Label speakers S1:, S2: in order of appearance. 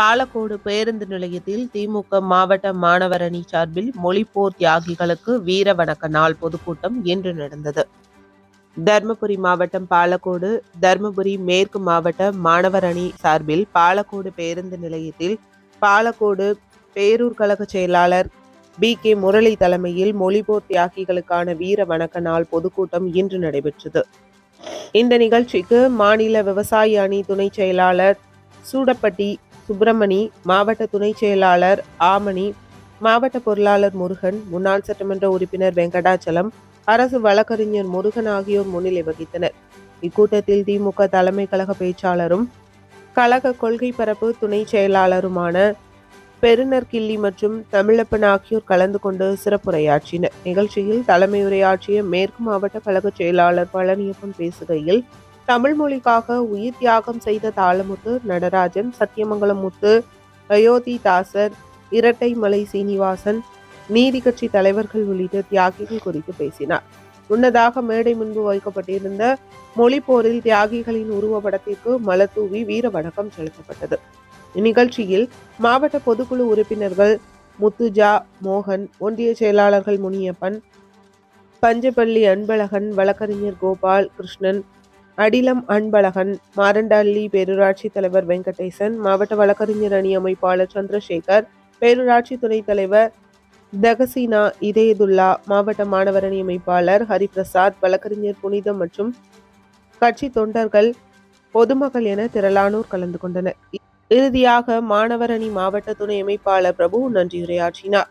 S1: பாலக்கோடு பேருந்து நிலையத்தில் திமுக மாவட்ட மாணவர் அணி சார்பில் மொழிப்போர் தியாகிகளுக்கு வீர வணக்க நாள் பொதுக்கூட்டம் இன்று நடந்தது. தர்மபுரி மாவட்டம் பாலக்கோடு தர்மபுரி மேற்கு மாவட்ட மாணவர் அணி சார்பில் பாலக்கோடு பேருந்து நிலையத்தில் பாலக்கோடு பேரூர் கழக செயலாளர் பி கே முரளி தலைமையில் மொழிப்போர் தியாகிகளுக்கான வீர வணக்க நாள் பொதுக்கூட்டம் இன்று நடைபெற்றது. இந்த நிகழ்ச்சிக்கு மாநில விவசாய அணி துணை செயலாளர் சூடப்பட்டி சுப்பிரமணி மாவட்ட துணைச் செயலாளர் ஆமணி மாவட்ட பொருளாளர் முருகன் முன்னாள் சட்டமன்ற உறுப்பினர் வெங்கடாச்சலம் அரசு வழக்கறிஞர் முருகன் ஆகியோர் முன்னிலை வகித்தனர். இக்கூட்டத்தில் திமுக தலைமை கழக பேச்சாளரும் கழக கொள்கை பரப்பு துணை செயலாளருமான பெருநர் கிள்ளி மற்றும் தமிழப்பன் ஆகியோர் கலந்து கொண்டு சிறப்புரையாற்றினர். நிகழ்ச்சியில் தலைமை உரையாற்றிய மேற்கு மாவட்ட கழக செயலாளர் பழனியப்பன் பேசுகையில் தமிழ் மொழிக்காக உயிர் தியாகம் செய்த தாளமுத்து நடராஜன் சத்தியமங்கலம் முத்து அயோத்தி தாசர் இரட்டைமலை சீனிவாசன் நீதி கட்சி தலைவர்கள் உள்ளிட்ட தியாகிகள் குறித்து பேசினார். முன்னதாக மேடை முன்பு வைக்கப்பட்டிருந்த மொழி போரில் தியாகிகளின் உருவப்படத்திற்கு மலத்தூவி வீர வணக்கம் செலுத்தப்பட்டது. இந்நிகழ்ச்சியில் மாவட்ட பொதுக்குழு உறுப்பினர்கள் முத்துஜா மோகன் ஒன்றிய செயலாளர்கள் முனியப்பன் பஞ்சப்பள்ளி அன்பழகன் வழக்கறிஞர் கோபால் கிருஷ்ணன் அடிலம் அன்பழகன் மாரண்டள்ளி பேரூராட்சி தலைவர் வெங்கடேசன் மாவட்ட வழக்கறிஞர் அணி அமைப்பாளர் சந்திரசேகர் பேரூராட்சி துணைத் தலைவர் தகசீனா இதயதுல்லா மாவட்ட மாணவர் அணி அமைப்பாளர் ஹரிபிரசாத் வழக்கறிஞர் புனிதம் மற்றும் கட்சி தொண்டர்கள் பொதுமக்கள் என திரளானோர் கலந்து கொண்டனர். இறுதியாக மாணவர் அணி மாவட்ட துணை அமைப்பாளர் பிரபு நன்றியுரையாற்றினார்.